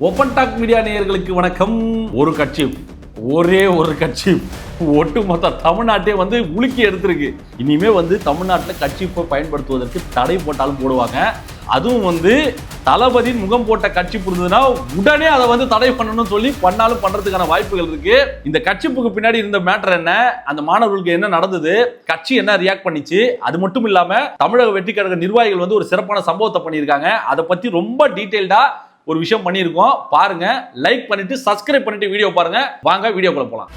Open talk media நேயர்களுக்கு வணக்கம். ஒரு கட்சி ஒரே ஒரு கட்சி. ஒட்டுமொத்த தமிழ்நாட்டே வந்து உலுக்கி எடுத்திருக்கு. இனிமே வந்து தமிழ்நாட்டில் கட்சி பயன்படுத்துவதற்கு தடை போட்டாலும் போடுவாங்க. அதுவும் வந்து தளபதியின் முகம் போட்ட கட்சி புரிந்ததுன்னா உடனே அதை வந்து தடை பண்ணணும்னு சொல்லி பண்ணாலும் பண்றதுக்கான வாய்ப்புகள் இருக்கு. இந்த கட்சிப்புக்கு பின்னாடி இருந்த மேட்டர் என்ன? அந்த மாணவர்களுக்கு என்ன நடந்தது? கட்சி என்ன ரியாக்ட் பண்ணிச்சு? அது மட்டும் இல்லாம தமிழக வெற்றி கழக நிர்வாகிகள் வந்து ஒரு சிறப்பான சம்பவத்தை பண்ணியிருக்காங்க. அதை பத்தி ரொம்ப டீட்டெயில்டா ஒரு விஷயம் பண்ணியிருக்கோம். பாருங்க லைக் பண்ணிட்டு சப்ஸ்கிரைப் பண்ணிட்டு வீடியோ பாருங்க. வாங்க வீடியோக்குள்ள போலாம்.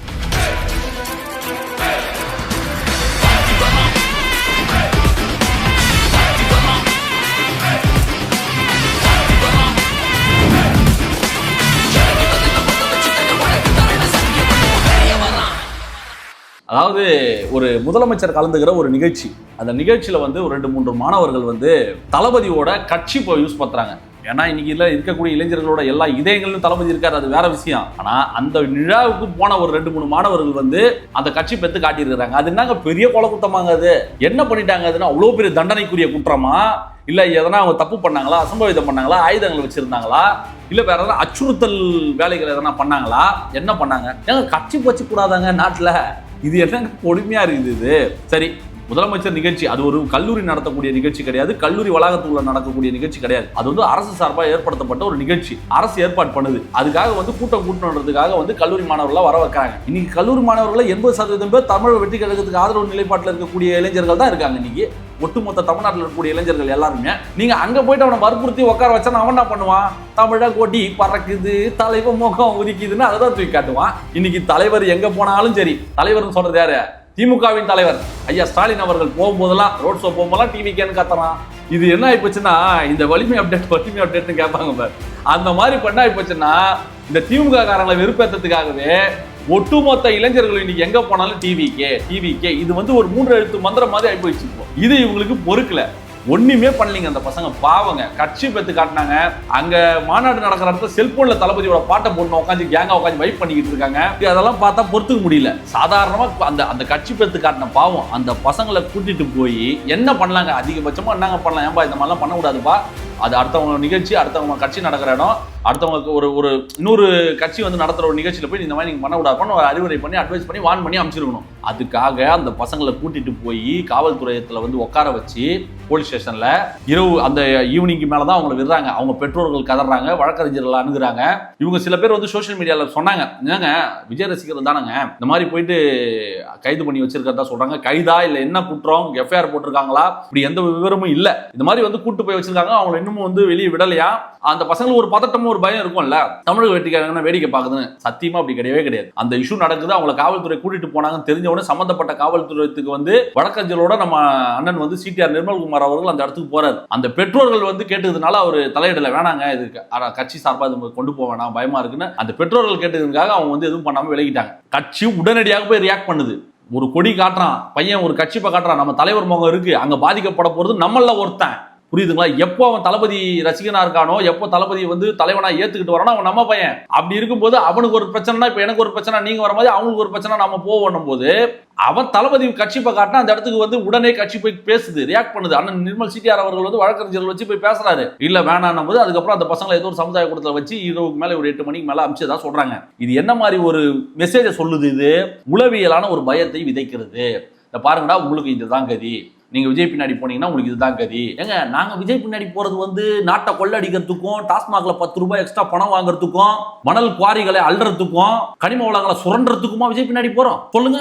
அதாவது ஒரு முதலமைச்சர் கலந்துக்கிற ஒரு நிகழ்ச்சி. அந்த நிகழ்ச்சியில் வந்து ஒரு ரெண்டு மூன்று மாணவர்கள் வந்து தளபதியோட கட்சி இப்போ யூஸ் பண்ணுறாங்க ஏன்னா இன்னைக்கு இல்ல இருக்கக்கூடிய இளைஞர்களோட எல்லா இதயங்களும் தளபதி இருக்கார் அது வேற விஷயம். ஆனா அந்த நிழாவுக்கு போன ஒரு ரெண்டு மூணு மாணவர்கள் வந்து அந்த கட்சி பெத்து காட்டியிருக்கிறாங்க. அது என்னங்க பெரிய கொலை குத்தமாங்க அது? என்ன பண்ணிட்டாங்க அதுன்னா அவ்வளவு பெரிய தண்டனைக்குரிய குற்றமா? இல்ல எதனா அவங்க தப்பு பண்ணாங்களா? அசம்பவிதம் பண்ணாங்களா? ஆயுதங்கள் வச்சிருந்தாங்களா? இல்ல வேற எதனா அச்சுறுத்தல் வேலைகள் எதனா பண்ணாங்களா? என்ன பண்ணாங்க? ஏங்க கட்சி பச்சு கூடாதாங்க நாட்டுல? இது என்னங்க பொறுமையா இருக்குது இது? சரி முதலமைச்சர் நிகழ்ச்சி அது ஒரு கல்லூரி நடத்தக்கூடிய நிகழ்ச்சி கிடையாது. கல்லூரி வளாகத்துக்குள்ள நடக்கக்கூடிய நிகழ்ச்சி கிடையாது. அது வந்து அரசு சார்பாக ஏற்படுத்தப்பட்ட ஒரு நிகழ்ச்சி. அரசு ஏற்பாடு பண்ணுது. அதுக்காக வந்து கூட்டம் கூட்டணுன்றதுக்காக வந்து கல்லூரி மாணவர்கள்லாம் வர வைக்கிறாங்க. இன்னைக்கு கல்லூரி மாணவர்களை எண்பது சதவீதம் பேர் தமிழ் வெற்றி கழகத்துக்கு ஆதரவு நிலைப்பாட்டில் இருக்கக்கூடிய இளைஞர்கள் தான் இருக்காங்க இன்னைக்கு. ஒட்டுமொத்த தமிழ்நாட்டில் இருக்கக்கூடிய இளைஞர்கள் எல்லாருமே. நீங்க அங்க போயிட்டு அவனை வற்புறுத்தி உட்கார வச்சா அவன் என்ன பண்ணுவான்? தமிழை கொடி பறக்குது தலைவர் முகம் உதிக்குதுன்னு அதை தான் தூக்கி காட்டுவான். இன்னைக்கு தலைவர் எங்க போனாலும் சரி. தலைவர்னு சொல்றது யாரு? திமுகவின் தலைவர். ஐயா ஸ்டாலின் அவர்கள் போகும்போதெல்லாம் ரோட் ஷோ போகும்போதெல்லாம் டிவிக்கேன்னு கத்துறான். இது என்ன ஆயிப்போச்சுன்னா இந்த வலிமை அப்டேட் வலிமை அப்டேட்னு கேட்பாங்க பார். அந்த மாதிரி பண்ண ஆயிப்போச்சுன்னா இந்த திமுக காரங்களை வெறுப்பேற்றதுக்காகவே ஒட்டுமொத்த இளைஞர்கள் இன்னைக்கு எங்க போனாலும் டிவிக்கே டிவிக்கே இது வந்து ஒரு மூன்று எழுத்து மந்திரம் மாதிரி ஆயிப்போச்சு இப்போ. இது இவங்களுக்கு பொறுக்கல. ஒன்றுமே பண்ணலீங்க அந்த பசங்க. பாவங்க. கட்சி பெற்று காட்டினாங்க. அங்கே மாநாடு நடக்கிற இடத்துல செல்ஃபோனில் தளபதியோட பாட்டை போட்டு உட்காந்து கேங்கா உட்காந்து வைப் பண்ணிக்கிட்டு இருக்காங்க. அதெல்லாம் பார்த்தா பொறுத்துக்க முடியல. சாதாரணமாக அந்த அந்த கட்சி பெற்று காட்டின பாவம். அந்த பசங்களை கூட்டிட்டு போய் என்ன பண்ணலாங்க? அதிகபட்சமாக என்னங்க பண்ணலாம்? ஏன்பா இந்த மாதிரிலாம் பண்ணக்கூடாதுப்பா. அது அடுத்தவங்க நிகழ்ச்சி அடுத்தவங்க கட்சி நடக்கிற இடம். அடுத்தவங்களுக்கு ஒரு ஒரு இன்னொரு கட்சி வந்து நடத்துகிற ஒரு நிகழ்ச்சியில் போய் இந்த மாதிரி நீங்கள் பண்ணக்கூடாதுன்னு ஒரு அறிவுரை பண்ணி அட்வைஸ் பண்ணி வான் பண்ணி அமைச்சிருக்கணும் அதுக்காக அந்த பசங்களை கூட்டிகிட்டு போய் காவல்துறையத்தில் வந்து உட்கார வச்சு போலீஸ் ஸ்டேஷனில் இரவு அந்த ஈவினிங்க்கு மேலே தான் அவங்களை விடுறாங்க. அவங்க பெற்றோர்கள் கதறாங்க வழக்கறிஞர்கள் அணுகுறாங்க. இவங்க சில பேர் வந்து சோஷியல் மீடியாவில் சொன்னாங்க. என்னங்க விஜய் ரசிகர் தானங்க? இந்த மாதிரி போயிட்டு கைது பண்ணி வச்சிருக்கிறதா சொல்கிறாங்க கைதா இல்லை என்ன குற்றம்? எஃப்ஐஆர் போட்டிருக்காங்களா? இப்படி எந்த விவரமும் இல்லை. இந்த மாதிரி வந்து கூட்டு போய் வச்சிருக்காங்க. அவங்களை இன்னமும் வந்து வெளியே விடலையா? அந்த பசங்களுக்கு ஒரு பதட்டம் பதட்டமும் ஒரு பயம் இருக்கும்ல. தமிழக வெட்டிக்காரங்க வேடிக்கை பார்க்குதுன்னு? சத்தியமா அப்படி கிடையவே கிடையாது. அந்த இஷ்யூ நடக்குது அவங்கள காவல்துறை கூட்டிட்டு போனாங்கன்னு தெரிஞ்ச உடனே சம்பந்தப்பட்ட காவல்துறையத்துக்கு வந்து வழக்கறிஞரோட நம்ம அண்ணன் வந்து சிடிஆர் நிர்மல்குமார் அவர்கள் அந்த இடத்துக்கு போறாரு. அந்த பெற்றோர்கள் வந்து கேட்டதுனால அவர் தலையிடல வேணாங்க இது கட்சி சார்பாக இது கொண்டு போக வேணாம் பயமா இருக்குன்னு. அந்த பெற்றோர்கள் கேட்டதுக்காக அவங்க வந்து எதுவும் பண்ணாம விலகிட்டாங்க. கட்சி உடனடியாக போய் ரியாக்ட் பண்ணுது. ஒரு கொடி காட்டுறான் பையன் ஒரு கட்சி காட்டுறான் நம்ம தலைவர் முகம் இருக்கு அங்க பாதிக்கப்பட போறது நம்மள ஒருத்தன். புரியுதுங்களா? எப்போ அவன் தளபதி ரசிகனா இருக்கானோ எப்போ தளபதி வந்து தலைவனா ஏத்துக்கிட்டு வரானோ அவன் நம்ம பையன். அப்படி இருக்கும்போது அவனுக்கு ஒரு பிரச்சனைனா இப்ப எனக்கு ஒரு பிரச்சனை நீங்க வர மாதிரி அவனுக்கு ஒரு பிரச்சனை நம்ம போவோம் போது அவன் தளபதி கட்சி காட்டினா அந்த இடத்துக்கு வந்து உடனே கட்சி போய் பேசுது ரியாக்ட் பண்ணுது. அண்ணன் நிர்மல் சிடிஆர் அவர்கள் வந்து வழக்கறிஞர்கள் வச்சு போய் பேசுறாரு. இல்ல வேணாம் போது அதுக்கப்புறம் அந்த பசங்களை ஏதோ ஒரு சமுதாய கூடத்துல வச்சு இரவுக்கு மேல ஒரு எட்டு மணிக்கு மேல அமிச்சதா சொல்றாங்க. இது என்ன மாதிரி ஒரு மெசேஜை சொல்லுது இது? உளவியலான ஒரு பயத்தை விதைக்கிறது. இந்த பாருங்கடா உங்களுக்கு இதுதான் கதி. நீங்க விஜய் பின்னாடி போனீங்கன்னா உங்களுக்கு இதுதான் கதி. ஏங்க நாங்க விஜய் பின்னாடி போறது வந்து நாட்டை கொள்ளடிக்கிறதுக்கும் டாஸ்மாக்ல பத்து ரூபாய் எக்ஸ்ட்ரா பணம் வாங்குறதுக்கும் மணல் குவாரிகளை அள்ளுறதுக்கும் கனிம வளங்களை சுரண்டுறதுக்குமா விஜய் பின்னாடி போறோம்? சொல்லுங்க.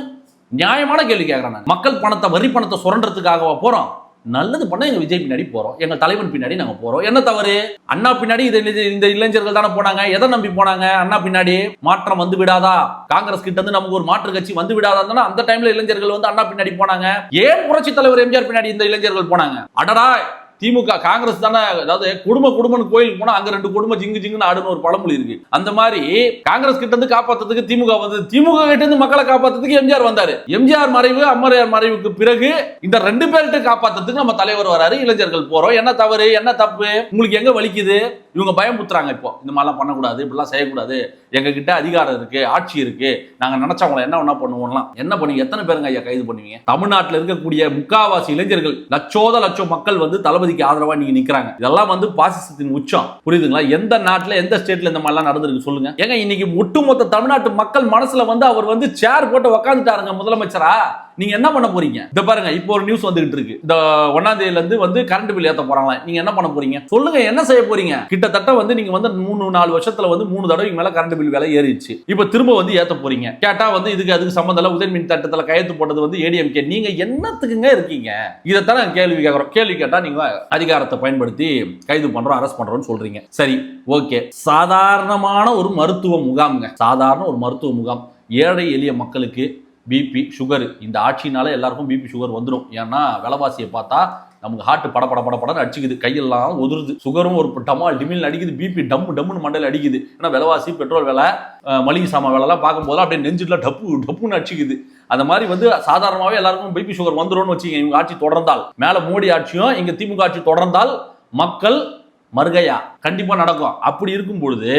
நியாயமான கேள்வி கேட்கறேன் மக்கள் பணத்தை வரி பணத்தை சுரண்டுறதுக்காகவா போறோம்? நல்லது பண்ணால் எங்கள் விஜய் பின்னாடி போகிறோம் எங்கள் தலைவன் பின்னாடி நாங்கள் போகிறோம் என்ன தவறு? அண்ணா பின்னாடி இது- இந்த இளைஞர்கள் தானே போனாங்க. எதை நம்பி போனாங்க? அண்ணா பின்னாடி மாற்றம் வந்து விடாதா? காங்கிரஸ் கிட்ட இருந்து நமக்கு ஒரு மாற்று கட்சி வந்து விடாதான்னா அந்த டைம்ல இளைஞர்கள் வந்து அண்ணா பின்னாடி போனாங்க. ஏன் புரட்சி தலைவர் எம்ஜிஆர் பின்னாடி இந்த இளைஞர்கள் போனாங்க? அடடா! திமுக காங்கிரஸ் தானே அதாவது குடும்ப குடும்பன்னு கோயிலுக்கு போனா அங்க ரெண்டு குடும்பம் ஜிங்கு ஜிங்குன்னு ஆடுன்னு ஒரு பழமொழி இருக்கு. அந்த மாதிரி காங்கிரஸ் கிட்ட இருந்து காப்பாத்துறதுக்கு திமுக வந்து திமுக கிட்ட இருந்து மக்களை காப்பாத்துறதுக்கு எம்ஜிஆர் வந்தாரு. எம்ஜிஆர் மறைவு அம்மரையார் மறைவுக்கு பிறகு இந்த ரெண்டு பேர்கிட்ட காப்பாத்துறதுக்கு நம்ம தலைவர் வராரு இளைஞர்கள் போறோம். என்ன தவறு என்ன தப்பு உங்களுக்கு எங்க வலிக்குது? இவங்க பயமுத்துறாங்க இப்போ. இந்த மாதிரிலாம் பண்ணக்கூடாது இப்படிலாம் செய்யக்கூடாது. எங்க கிட்ட அதிகாரம் இருக்கு ஆட்சி இருக்கு. நாங்க நினைச்சவங்களை என்ன வேணா பண்ணுவோம்லாம். என்ன பண்ணுவீங்க எத்தனை பேருங்க ஐயா கைது பண்ணுவீங்க தமிழ்நாட்டில் இருக்கக்கூடிய முக்காவாசி இளைஞர்கள் லட்சோத லட்சம் மக்கள் வந்து தளபதி தளபதிக்கு ஆதரவா நீங்க நிக்கிறாங்க. இதெல்லாம் வந்து பாசிசத்தின் உச்சம். புரியுதுங்களா? எந்த நாட்டுல எந்த ஸ்டேட்ல இந்த மாதிரிலாம் நடந்திருக்கு சொல்லுங்க. ஏங்க இன்னைக்கு ஒட்டுமொத்த தமிழ்நாட்டு மக்கள் மனசுல வந்து அவர் வந்து சேர் போட்டு உக்காந்துட்டாருங்க முதலமைச்சரா? நீங்க என்ன பண்ண போறீங்க? இந்த பாருங்க இப்போ ஒரு நியூஸ் வந்துகிட்டு இருக்கு. இந்த ஒன்னாம் தேதியில இருந்து வந்து கரண்ட் பில் ஏத்த போறாங்களாம் நீங்க என்ன பண்ண போறீங்க? சொல்லுங்க என்ன செய்ய போறீங்க? கிட்டத்தட்ட வந்து நீங்க வந்து மூணு நாலு வருஷத்துல வந்து மூணு தடவை மேல கரண்ட் பில் விலை ஏறிடுச்சு. இப்போ திரும்ப வந்து ஏத்த போறீங்க. கேட்டா வந்து இதுக்கு அதுக்கு சம்பந்தம் இல்ல உதய மின் திட்டத்துல கையெழுத்து போட்டது வந்து ஏடிஎம்கே நீங்க என்னத்துக்குங்க இருக்கீங்க? இதைத்தான் நாங்க கேள்வி கேட்கறோம் கேள்வி கேட்டா நீங்க அதிகாரத்தை பயன்படுத்தி கைது பண்றோம் அரெஸ்ட் பண்றோம்னு சொல்றீங்க. சரி ஓகே. சாதாரணமான ஒரு மருத்துவ முகாம்ங்க. சாதாரண ஒரு மருத்துவ முகாம். ஏழை எளிய மக்களுக்கு பிபி சுகர் இந்த ஆட்சினால எல்லாருக்கும் பிபி சுகர் வந்துடும் ஏன்னா விலைவாசியை பார்த்தா நமக்கு ஹார்ட் பட பட பட படம் அடிச்சுக்குது. கையெல்லாம் உதிருது. சுகரும் ஒரு டமால் டிமில் அடிக்குது. பிபி டம்மு டம்முன்னு மண்டல அடிக்குது. ஏன்னா விலைவாசி பெட்ரோல் விலை மளிகை சாமான் விலைலாம் பார்க்கும்போது அப்படியே நெஞ்சுல டப்பு டப்புன்னு அடிச்சுக்குது. அந்த மாதிரி வந்து சாதாரணமாகவே எல்லாருக்கும் பிபி சுகர் வந்துரும்னு வச்சுக்கோங்க. இவங்க ஆட்சி தொடர்ந்தால். மேலே மோடி ஆட்சியும் இங்கே திமுக ஆட்சி தொடர்ந்தால் மக்கள் மறுகையா. கண்டிப்பாக நடக்கும். அப்படி இருக்கும் பொழுது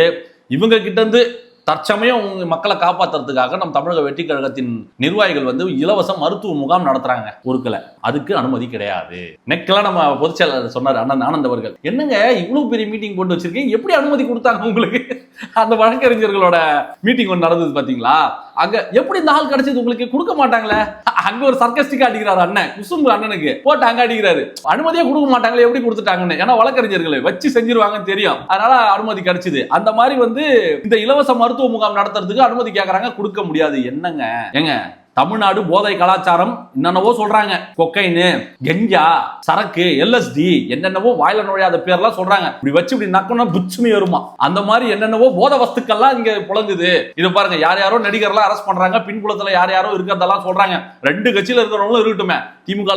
இவங்க கிட்ட இருந்து தற்சமயம் உங்க மக்களை காப்பாத்துறதுக்காக நம்ம தமிழக வெற்றி கழகத்தின் நிர்வாகிகள் வந்து இலவச மருத்துவ முகாம் நடத்துறாங்க. ஒருக்கல. அதுக்கு அனுமதி கிடையாது. நெக்கெல்லாம் நம்ம பொதுச் செயலாளர் சொன்னார் அண்ணன் ஆனந்த் அவர்கள். என்னங்க இவ்வளவு பெரிய மீட்டிங் போட்டு வச்சிருக்கீங்க? எப்படி அனுமதி கொடுத்தாங்க உங்களுக்கு? அந்த வழக்கறிஞர்களோட மீட்டிங் ஒன்று நடந்தது பாத்தீங்களா? அங்க எப்படி இந்த ஆள் கிடைச்சது உங்களுக்கு? கொடுக்க மாட்டாங்களே? அங்க ஒரு சர்க்கஸ்டிக்கா அடிக்கிறாரு அண்ணன். குசும்பு அண்ணனுக்கு. போட்டு அங்க அடிக்கிறாரு. அனுமதியே கொடுக்க மாட்டாங்களே எப்படி கொடுத்துட்டாங்கன்னு. ஏன்னா வழக்கறிஞர்களை வச்சு செஞ்சிருவாங்கன்னு தெரியும். அதனால அனுமதி கிடைச்சது. அந்த மாதிரி வந்து இந்த இலவச மருத்துவ முகாம் நடத்துறதுக்கு அனுமதி கேட்கறாங்க கொடுக்க முடியாது. என்னங்க? ஏங்க தமிழ்நாடு போதை கலாச்சாரம் என்னென்னவோ சொல்றாங்க. கொக்கைனு கெஞ்சா சரக்கு எல்எஸ்டி என்னென்னவோ வாயில நுழையாத பேர்லாம் சொல்றாங்க. இப்படி வச்சு இப்படி நக்கணும் புச்சுமி வருமா? அந்த மாதிரி என்னென்னவோ போத வஸ்துக்கள்லாம் இங்க புழங்குது. இது பாருங்க யார் யாரோ நடிகர்லாம் அரெஸ்ட் பண்றாங்க பின்புலத்துல யார் யாரோ இருக்கிறதெல்லாம் சொல்றாங்க. ரெண்டு கட்சியில இருக்கிறவங்களும் இருக்கட்டுமே. திமுக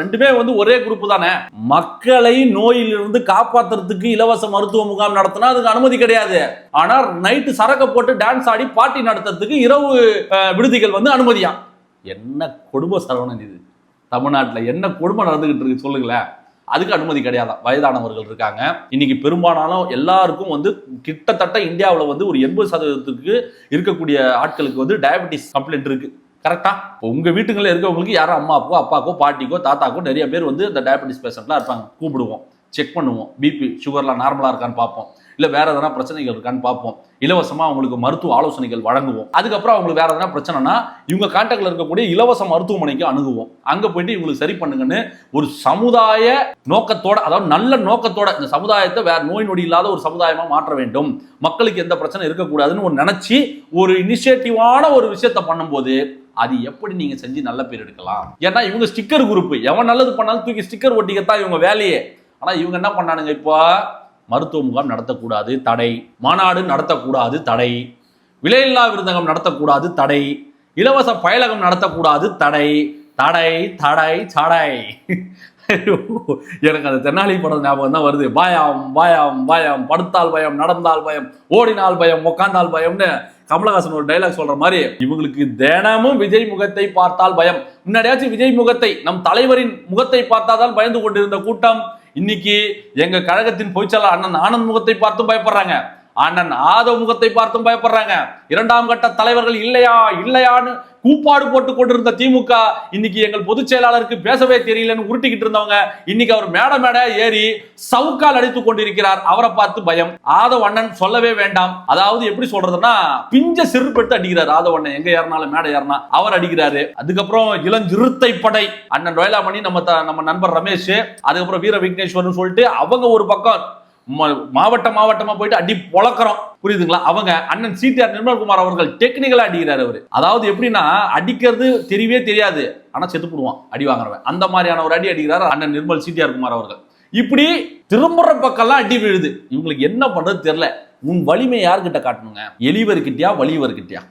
ரெண்டுமே வந்து ஒரே குரூப் தானே? மக்களை நோயிலிருந்து காப்பாத்துறதுக்கு இலவச மருத்துவ முகாம் நடத்தினா அதுக்கு அனுமதி கிடையாது. ஆனா நைட்டு சரக்க போட்டு டான்ஸ் ஆடி பார்ட்டி நடத்துறதுக்கு இரவு விடுதிகள் வந்து அனுமதியா என்ன கொடுமை சரவணன் இது? தமிழ்நாட்டில் என்ன கொடுமை நடந்துகிட்டு இருக்கு சொல்லுங்களேன். அதுக்கு அனுமதி கிடையாது? வயதானவர்கள் இருக்காங்க. இன்னைக்கு பெரும்பாலான எல்லாருக்கும் வந்து கிட்டத்தட்ட இந்தியாவில் வந்து ஒரு எண்பது சதவீதத்துக்கு இருக்கக்கூடிய ஆட்களுக்கு வந்து டயபெட்டிஸ் கம்ப்ளைண்ட் இருக்கு. கரெக்டா உங்க வீட்டுங்களில் இருக்கவங்களுக்கு யாரும் அம்மாக்கோ அப்பாக்கோ பாட்டிக்கோ தாத்தாக்கோ நிறைய பேர் வந்து இந்த டயபெட்டிஸ் பேஷண்ட்லாம் இருப்பாங்க. கூப்பிடுவோம். செக் பண்ணுவோம். பிபி சுகர்லாம் நார்மலாக இருக்கான்னு பார்ப்போம். இல்லை வேறு எதனா பிரச்சனைகள் இருக்கான்னு பார்ப்போம். இலவசமாக அவங்களுக்கு மருத்துவ ஆலோசனைகள் வழங்குவோம். அதுக்கப்புறம் அவங்களுக்கு வேறு எதனா பிரச்சனைனா இவங்க காண்டாக்டில் இருக்கக்கூடிய இலவச மருத்துவமனைக்கு அணுகுவோம். அங்கே போயிட்டு இவங்களுக்கு சரி பண்ணுங்கன்னு ஒரு சமுதாய நோக்கத்தோட அதாவது நல்ல நோக்கத்தோட இந்த சமுதாயத்தை வேறு நோய் நொடி இல்லாத ஒரு சமுதாயமாக மாற்ற வேண்டும். மக்களுக்கு எந்த பிரச்சனை இருக்கக்கூடாதுன்னு ஒரு நினச்சி ஒரு இனிஷியேட்டிவான ஒரு விஷயத்த பண்ணும்போது அது எப்படி நீங்க செஞ்சு நல்ல பேர் எடுக்கலாம்? ஏன்னா இவங்க ஸ்டிக்கர் குரூப் எவன் நல்லது பண்ணாலும் தூக்கி ஸ்டிக்கர் ஒட்டிக்கத்தான் இவங்க வேலையே. ஆனா இவங்க என்ன பண்ணானுங்க இப்போ? மருத்துவ முகாம் நடத்தக்கூடாது தடை. மாநாடு நடத்தக்கூடாது தடை. விலையில்லா விருந்தகம் நடத்தக்கூடாது தடை. இலவச பயலகம் நடத்தக்கூடாது தடை. தடை தடை தடை. எனக்கு அந்த தென்னாலி படம் ஞாபகம் தான் வருது. பயம் பயம் பயம். படுத்தால் பயம் நடந்தால் பயம். ஓடினால் பயம் உக்காந்தால் பயம்னு கமலஹாசன் ஒரு டைலாக் சொல்ற மாதிரி இவங்களுக்கு தினமும் விஜய் முகத்தை பார்த்தால் பயம். முன்னாடியாச்சும் விஜய் முகத்தை நம் தலைவரின் முகத்தை பார்த்தாதான் பயந்து கொண்டிருந்த கூட்டம். இன்னைக்கு எங்க கழகத்தின் பொய்ச்சலா அண்ணன் ஆனந்த் முகத்தை பார்த்தும் பயப்படுறாங்க. அண்ணன் ஆதவ் முகத்தை பார்த்தும் பயப்படுறாங்க. இரண்டாம் கட்ட தலைவர்கள் இல்லையா இல்லையான்னு கூப்பாடு போட்டு கொண்டிருந்த திமுக இன்னைக்கு எங்கள் பொதுச் செயலாளருக்கு பேசவே தெரியலன்னு உருட்டிக்கிட்டு இருந்தவங்க இன்னைக்கு அவர் மேட மேட ஏறி சவுக்கால் அடித்துக் கொண்டிருக்கிறார். அவரை பார்த்து பயம். ஆதவண்ணன் சொல்லவே வேண்டாம். அதாவது எப்படி சொல்றதுன்னா பிஞ்ச சிறுபெடுத்து அடிக்கிறார் ஆதவ் அண்ணன் எங்க ஏறினாலும் மேடை ஏறினா அவர் அடிக்கிறாரு. அதுக்கப்புறம் இளஞ்சிறுத்தை படை. அண்ணன் ரோயலாமணி நம்ம த- நம்ம நண்பர் ரமேஷ் அதுக்கப்புறம் வீர விக்னேஸ்வர்னு சொல்லிட்டு அவங்க ஒரு பக்கம் மாவட்ட மாவட்டமா போயிட்டு அடி பொழக்கிறோம். புரியுதுங்களா? அவங்க அண்ணன் சிடிஆர் நிர்மல்குமார் அவர்கள் டெக்னிக்கலா அடிக்கிறார் அவர். அதாவது எப்படின்னா அடிக்கிறது தெரியவே தெரியாது. ஆனா செத்து போடுவான் அடி வாங்குறவன். அந்த மாதிரியான ஒரு அடி அடிக்கிறார் அண்ணன் நிர்மல் சிடிஆர் குமார் அவர்கள். இப்படி திரும்புற பக்கம்லாம் அடி விழுது. இவங்களுக்கு என்ன பண்றது தெரியல. உன் வலிமை யாருக்கிட்ட காட்டணுங்க? எளிவர்கிட்டயா வலிவர்கிட்டயா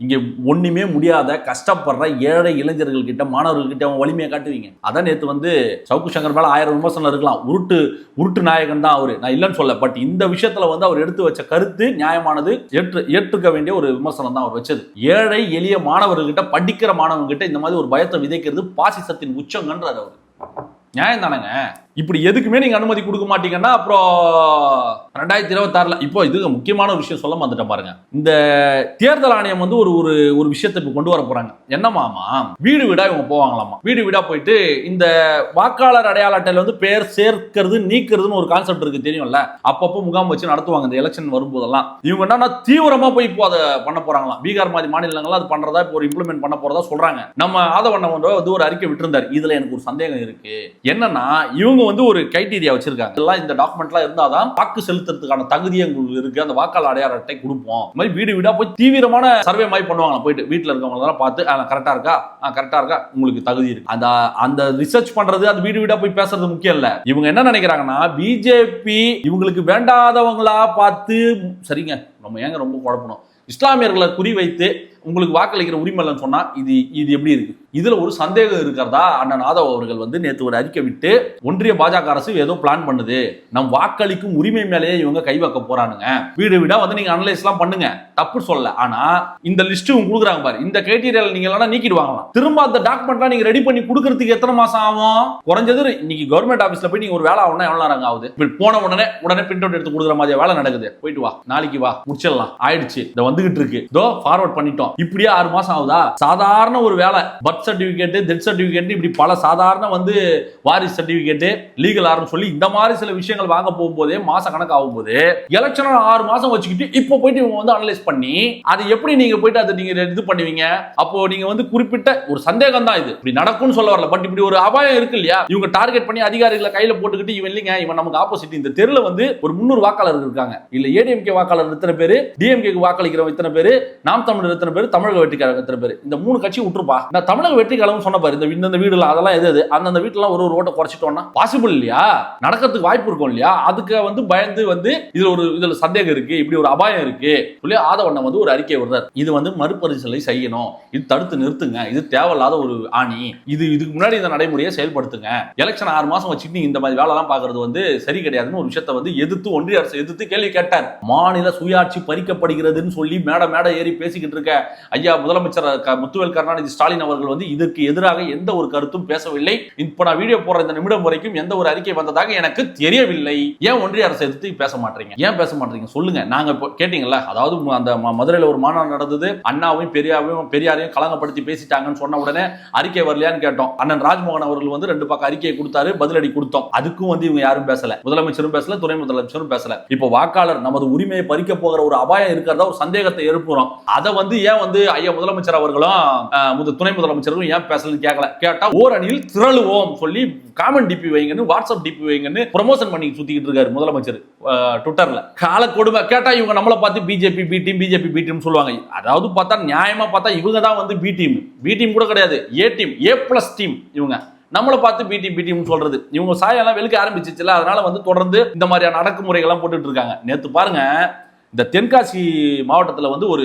இங்கே ஒன்றுமே முடியாத கஷ்டப்படுற ஏழை இளைஞர்கள்கிட்ட மாணவர்கள்கிட்ட அவன் வலிமையை காட்டுவீங்க. அதான் நேற்று வந்து சவுக்கு சங்கர் மேலே ஆயிரம் விமர்சனம் இருக்கலாம். உருட்டு உருட்டு நாயகன் தான் அவர். நான் இல்லைன்னு சொல்ல பட் இந்த விஷயத்தில் வந்து அவர் எடுத்து வச்ச கருத்து நியாயமானது ஏற்று ஏற்றுக்க வேண்டிய ஒரு விமர்சனம் தான் அவர் வச்சது. ஏழை எளிய மாணவர்கள்கிட்ட படிக்கிற மாணவர்கிட்ட இந்த மாதிரி ஒரு பயத்தை விதைக்கிறது பாசிசத்தின் உச்சங்கன்றார் அவர். நியாயம் தானேங்க? இப்படி எதுக்குமே நீங்க அனுமதி கொடுக்க மாட்டீங்கன்னா அப்புறம் ரெண்டாயிரத்தி இருபத்தாறுல இப்போ இது முக்கியமான ஒரு விஷயம் சொல்ல வந்துட்டேன் பாருங்க. இந்த தேர்தல் ஆணையம் வந்து ஒரு ஒரு ஒரு விஷயத்தை இப்போ கொண்டு வர போறாங்க. என்னமாமா வீடு வீடா இவங்க போவாங்களாமா? வீடு வீடா போயிட்டு இந்த வாக்காளர் அடையாள அட்டையில வந்து பேர் சேர்க்கிறது நீக்கிறதுன்னு ஒரு கான்செப்ட் இருக்கு தெரியும்ல? அப்பப்போ முகாம் வச்சு நடத்துவாங்க இந்த எலெக்ஷன் வரும்போதெல்லாம். இவங்க என்னன்னா தீவிரமா போய் இப்போ அதை பண்ண போறாங்களாம். பீகார் மாதிரி மாநிலங்கள்லாம் அது பண்றதா இப்போ ஒரு இம்ப்ளிமெண்ட் பண்ண போறதா சொல்றாங்க. நம்ம ஆதவண்ண வந்து ஒரு அறிக்கை விட்டுருந்தார். இதுல எனக்கு ஒரு சந்தேகம் இருக்கு. என்னன்னா இவங்க வந்து ஒரு கைட்டீரியா வச்சிருக்காங்க. எல்லாம் இந்த டாக்குமெண்ட்லாம் இருந்தாதான் வாக்கு செலுத்துறதுக்கான தகுதி எங்களுக்கு இருக்கு. அந்த வாக்காளர் அடையாள அட்டை கொடுப்போம். இந்த மாதிரி வீடு வீடா போய் தீவிரமான சர்வே மாதிரி பண்ணுவாங்க. போயிட்டு வீட்டில் இருக்கவங்களெல்லாம் பார்த்து கரெக்டா இருக்கா? கரெக்டா இருக்கா? உங்களுக்கு தகுதி இருக்கு. அந்த அந்த ரிசர்ச் பண்றது அந்த வீடு வீடா போய் பேசுறது முக்கியம் இல்ல. இவங்க என்ன நினைக்கிறாங்கன்னா பிஜேபி இவங்களுக்கு வேண்டாதவங்களா பார்த்து சரிங்க நம்ம ஏங்க ரொம்ப குழப்பணும். இஸ்லாமியர்களை குறி வைத்து உங்களுக்கு வாக்களிக்கிற உரிமை இல்லைன்னு சொன்னா இது இது எப்படி இருக்கு? இதுல ஒரு சந்தேகம் இருக்கிறதா அண்ணன் ஆதவ் அவர்கள் வந்து நேற்று ஒரு அறிக்கை விட்டு ஒன்றிய பாஜக அரசு ஏதோ பிளான் பண்ணுது. நம் வாக்களிக்கும் உரிமை மேலேயே இவங்க கை வைக்க போறானுங்க. வீடு வீடா வந்து நீங்க அனலைஸ் எல்லாம் பண்ணுங்க. தப்பு சொல்லல. ஆனா இந்த லிஸ்ட் கொடுக்குறாங்க பாரு. இந்த கிரைட்டீரியால நீங்க எல்லாம் நீக்கிடுவாங்களாம். திரும்ப அந்த டாக்குமெண்ட்லாம் நீங்க ரெடி பண்ணி கொடுக்கறதுக்கு எத்தனை மாசம் ஆகும்? குறைஞ்சது இன்னைக்கு கவர்மெண்ட் ஆபீஸ்ல போய் நீங்க ஒரு வேலை ஆகணும் எவ்வளவு நேரம் ஆகுது? இப்படி போன உடனே உடனே பிரிண்ட் அவுட் எடுத்து கொடுக்குற மாதிரி வேலை நடக்குது? போயிட்டு வா. நாளைக்கு வா. முடிச்சிடலாம். ஆயிடுச்சு. இதை வந்துகிட்டு இருக்கு. இதோ ஃபார்வர்ட் பண்ணிட்டோம். இப்படியே ஆறு மாசம் ஆகுதா? சாதாரண ஒரு வேலை. But birth certificate death certificate இப்படி பல சாதாரண வந்து வாரிசு சர்டிஃபிகேட்டு லீகல் ஆரம் சொல்லி இந்த மாதிரி சில விஷயங்கள் வாங்க போகும்போதே மாச கணக்கு ஆகும்போது எலெக்ஷன் ஆறு மாசம் வச்சுக்கிட்டு இப்போ போயிட்டு இவங்க வந்து அனலைஸ் பண்ணி அது எப்படி நீங்க போயிட்டு அதை நீங்க இது பண்ணுவீங்க? அப்போ நீங்க வந்து குறிப்பிட்ட ஒரு சந்தேகம் தான் இது. இப்படி நடக்கும்னு சொல்ல வரல. பட் இப்படி ஒரு அபாயம் இருக்கு இல்லையா? இவங்க டார்கெட் பண்ணி அதிகாரிகளை கையில போட்டுக்கிட்டு இவன் இல்லைங்க இவன் நமக்கு ஆப்போசிட் இந்த தெருல வந்து ஒரு முன்னூறு வாக்காளர் இருக்காங்க. இல்ல ஏடிஎம்கே வாக்காளர் இத்தனை பேரு? டிஎம்கே வாக்களிக்கிறவங்க இத்தனை பேர்? நாம் தமிழர் எத்தனை பேர்? தமிழக வெற்றி கழகம் எத்தனை பேர்? இந்த மூணு கட்சி விட்டுருப்பா. நான் தமிழக வெற்றி கழகம் சொன்ன பாரு இந்த இந்த வீடுல அதெல்லாம் எது எது அந்தந்த வீட்டுலாம் ஒரு ஒரு ஓட்டை குறைச்சிட்டோம்னா பாசிபிள் இல்லையா? நடக்கிறதுக்கு வாய்ப்பு இருக்கும் இல்லையா? அதுக்கு வந்து பயந்து வந்து இதுல ஒரு இதுல சந்தேகம் இருக்கு இப்படி ஒரு அபாயம் இருக்கு சொல்லி ஆதவண்ணன் வந்து ஒரு அறிக்கை விடுறார். இது வந்து மறுபரிசீலனை செய்யணும். இது தடுத்து நிறுத்துங்க. இது தேவையில்லாத ஒரு ஆணி. இது இதுக்கு முன்னாடி இந்த நடைமுறையை செயல்படுத்துங்க. எலெக்ஷன் ஆறு மாசம் வச்சுட்டு நீங்க இந்த மாதிரி வேலை எல்லாம் பாக்குறது வந்து சரி கிடையாதுன்னு ஒரு விஷயத்த வந்து எதிர்த்து ஒன்றிய அரசு எதிர்த்து கேள்வி கேட்டார். மாநில சுயாட்சி பறிக்கப்படுகிறதுன்னு சொல்லி மேட மேட ஏறி பேசிக்கிட்டு இருக்க ஐயா முதலமைச்சர் முத்துவேல் கருணாநிதி ஸ்டாலின் அவர்கள் வந்து இதற்கு எதிராக எந்த ஒரு கருத்தும் பேசவில்லை. இப்போ நான் வீடியோ போடுற இந்த நிமிடம் வரைக்கும் எந்த ஒரு அறிக்கை வந்ததாக எனக்கு தெரியவில்லை. ஏன் ஒன்றிய அரசு எதிர்த்து பேச மாட்டீங்க? ஏன் பேச மாட்டீங்க? சொல்லுங்க. நாங்க கேட்டீங்களா கேட்டீங்கல்ல அதாவது அந்த மதுரையில் ஒரு மாநாடு நடந்தது. அண்ணாவையும் பெரியாவையும் பெரியாரையும் கலங்கப்படுத்தி பேசிட்டாங்கன்னு சொன்ன உடனே அறிக்கை வரலையான்னு கேட்டோம். அண்ணன் ராஜ்மோகன் அவர்கள் வந்து ரெண்டு பக்கம் அறிக்கையை கொடுத்தாரு பதிலடி கொடுத்தோம். அதுக்கும் வந்து இவங்க யாரும் பேசல. முதலமைச்சரும் பேசல துணை முதலமைச்சரும் பேசல. இப்போ வாக்காளர் நமது உரிமையை பறிக்க போகிற ஒரு அபாயம் இருக்கிறதா ஒரு சந்தேகத்தை எழுப்புறோம். அதை வந்து ஏன் வந்து ஐயா முதலமைச்சர் அவர்களும் துணை முதலமைச்சர் துணை ஏன் பேசலன்னு கேட்கல கேட்டா ஓரணியில் திரளுவோம் சொல்லி காமன் டிபி வைங்கன்னு வாட்ஸ்அப் டிபி வைங்கன்னு ப்ரொமோஷன் பண்ணி சுத்திக்கிட்டு இருக்காரு முதலமைச்சர் ட்விட்டர்ல கால கொடுமை. கேட்டா இவங்க நம்மள பார்த்து BJP B team BJP B team சொல்லுவாங்க. அதாவது பார்த்தா நியாயமா பார்த்தா இவங்க தான் வந்து பி டீம் பி டீம் கூட கிடையாது. A team A plus team இவங்க. நம்மளை பார்த்து பிடி பிடின்னு சொல்றது. இவங்க சாயெல்லாம் வெளுக்க ஆரம்பிச்சிச்சுல அதனால வந்து தொடர்ந்து இந்த மாதிரியான அடக்குமுறைகள்லாம் போட்டுட்டு இருக்காங்க. நேத்து பாருங்க இந்த தென்காசி மாவட்டத்தில் வந்து ஒரு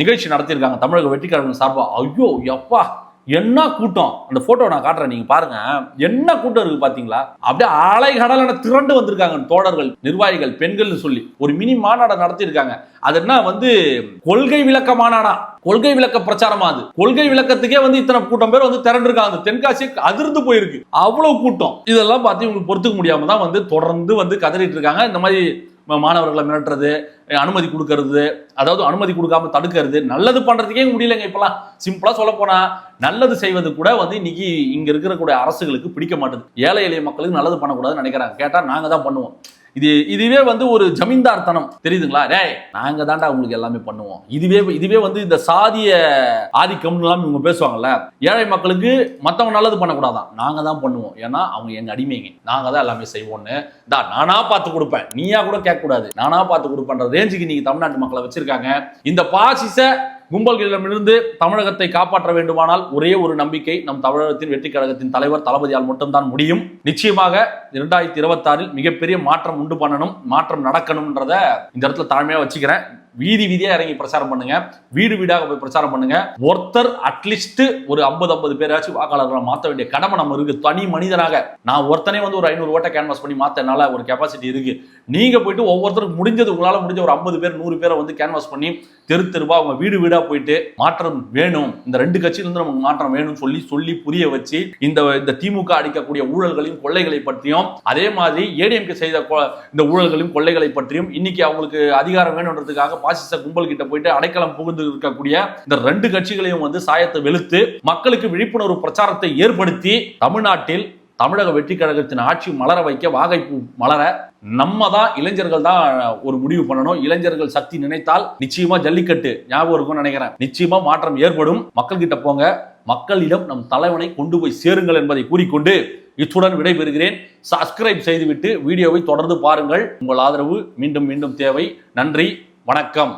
நிகழ்ச்சி நடத்தியிருக்காங்க தமிழக வெற்றிக்கழகம் சார்பா. ஐயோ எப்பா! என்ன கூட்டம்? அந்த போட்டோ நான் காட்டுறேன் நீங்க பாருங்க. என்ன கூட்டம் இருக்கு பாத்தீங்களா? அப்படியே அலை கடலான திரண்டு வந்திருக்காங்க தோழர்கள் நிர்வாகிகள் பெண்கள்னு சொல்லி. ஒரு மினி மாநாடு நடத்தியிருக்காங்க. அது என்ன வந்து கொள்கை விளக்க மாநாடா? கொள்கை விளக்க பிரச்சாரமா அது? கொள்கை விளக்கத்துக்கே வந்து இத்தனை கூட்டம் பேர் வந்து திரண்டிருக்காங்க. அந்த தென்காசி அதிர்ந்து போயிருக்கு. அவ்வளவு கூட்டம். இதெல்லாம் பார்த்து இவங்களுக்கு பொறுத்துக்க முடியாம தான் வந்து தொடர்ந்து வந்து கதறிட்டு இருக்காங்க. இந்த மாதிரி மாணவர்களை மிரட்டுறது அனுமதி கொடுக்கறது அதாவது அனுமதி கொடுக்காம தடுக்கிறது நல்லது பண்றதுக்கே முடியலங்க இப்பெல்லாம். சிம்பிளா சொல்ல போனா நல்லது செய்வது கூட வந்து இன்னைக்கு இங்க இருக்கிற கூட அரசுகளுக்கு பிடிக்க மாட்டேது. ஏழை எளிய மக்களுக்கு நல்லது பண்ணக்கூடாதுன்னு நினைக்கிறாங்க. கேட்டா நாங்க தான் பண்ணுவோம். இது இதுவே வந்து ஒரு ஜமீன்தார் தனம் தெரியுதுங்களா? டேய் நாங்க தான்டா உங்களுக்கு எல்லாமே பண்ணுவோம். இதுவே இதுவே வந்து இந்த சாதிய ஆதிக்கம்லாம் இவங்க பேசுவாங்கல்ல? ஏழை மக்களுக்கு மத்தவங்க நல்லது பண்ணக்கூடாதான். நாங்க தான் பண்ணுவோம். ஏன்னா அவங்க எங்க அடிமைங்க. நாங்க தான் எல்லாமே செய்வோம்னு. தா நானா பார்த்து கொடுப்பேன். நீயா கூட கேட்க கூடாது நானா பார்த்து கொடுப்பேன்ற ரேஞ்சுக்கு நீங்க தமிழ்நாட்டு மக்களை வச்சிருக்காங்க. இந்த பாசிச கும்பல்களிடமிருந்து தமிழகத்தை காப்பாற்ற வேண்டுமானால் ஒரே ஒரு நம்பிக்கை நம் தமிழகத்தின் வெற்றி கழகத்தின் தலைவர் தளபதியால் மட்டும்தான் முடியும். நிச்சயமாக இரண்டாயிரத்தி இருபத்தாறில் மிகப்பெரிய மாற்றம் உண்டு பண்ணணும் மாற்றம் நடக்கணும்ன்றத இந்த இடத்துல தாழ்மையா வச்சுக்கிறேன். வீதி வீதியாக இறங்கி பிரச்சாரம் பண்ணுங்க. வீடு வீடாக போய் பிரச்சாரம் பண்ணுங்க. ஒருத்தர் அட்லீஸ்ட் ஒரு ஐம்பது ஐம்பது பேராச்சும் வாக்காளர்களை மாற்ற வேண்டிய கடமை நம்ம இருக்கு. தனி மனிதனாக. நான் ஒருத்தனே வந்து ஒரு ஐநூறு ஓட்டை கேன்வாஸ் பண்ணி மாத்தனால ஒரு கெப்பாசிட்டி இருக்கு. நீங்க போயிட்டு ஒவ்வொருத்தருக்கு முடிஞ்சது உங்களால் முடிஞ்ச ஒரு ஐம்பது பேர் நூறு பேரை வந்து கேன்வாஸ் பண்ணி தெரு தெருவா அவங்க வீடு வீடா போயிட்டு மாற்றம் வேணும். இந்த ரெண்டு கட்சியிலிருந்து நமக்கு மாற்றம் வேணும்னு சொல்லி சொல்லி புரிய வச்சு இந்த இந்த திமுக அடிக்கக்கூடிய ஊழல்களையும் கொள்ளைகளை பற்றியும் அதே மாதிரி ஏடிஎம்கே செய்த இந்த ஊழல்களையும் கொள்ளைகளை பற்றியும் இன்னைக்கு அவங்களுக்கு அதிகாரம் வேணுன்றதுக்காக பாசிச கும்பல் கிட்ட போயிட்டு அடைக்கலம் புகுந்து இருக்கக்கூடிய இந்த ரெண்டு கட்சிகளையும் வந்து சாயத்தை வெளுத்து மக்களுக்கு விழிப்புணர்வு பிரச்சாரத்தை ஏற்படுத்தி தமிழ்நாட்டில் தமிழக வெற்றி கழகத்தின் ஆட்சி மலர வைக்க வாகைப்பூ மலர நம்ம தான் இளைஞர்கள் தான் ஒரு முடிவு பண்ணணும். இளைஞர்கள் சக்தி நினைத்தால் நிச்சயமா ஜல்லிக்கட்டு ஞாபகம் இருக்கும்னு நினைக்கிறேன். நிச்சயமா மாற்றம் ஏற்படும். மக்கள் கிட்ட போங்க. மக்களிடம் நம் தலைவனை கொண்டு போய் சேருங்கள் என்பதை கூறிக்கொண்டு இத்துடன் விடைபெறுகிறேன். சப்ஸ்கிரைப் செய்துவிட்டு வீடியோவை தொடர்ந்து பாருங்கள். உங்கள் ஆதரவு மீண்டும் மீண்டும் தேவை. நன்றி. வணக்கம்.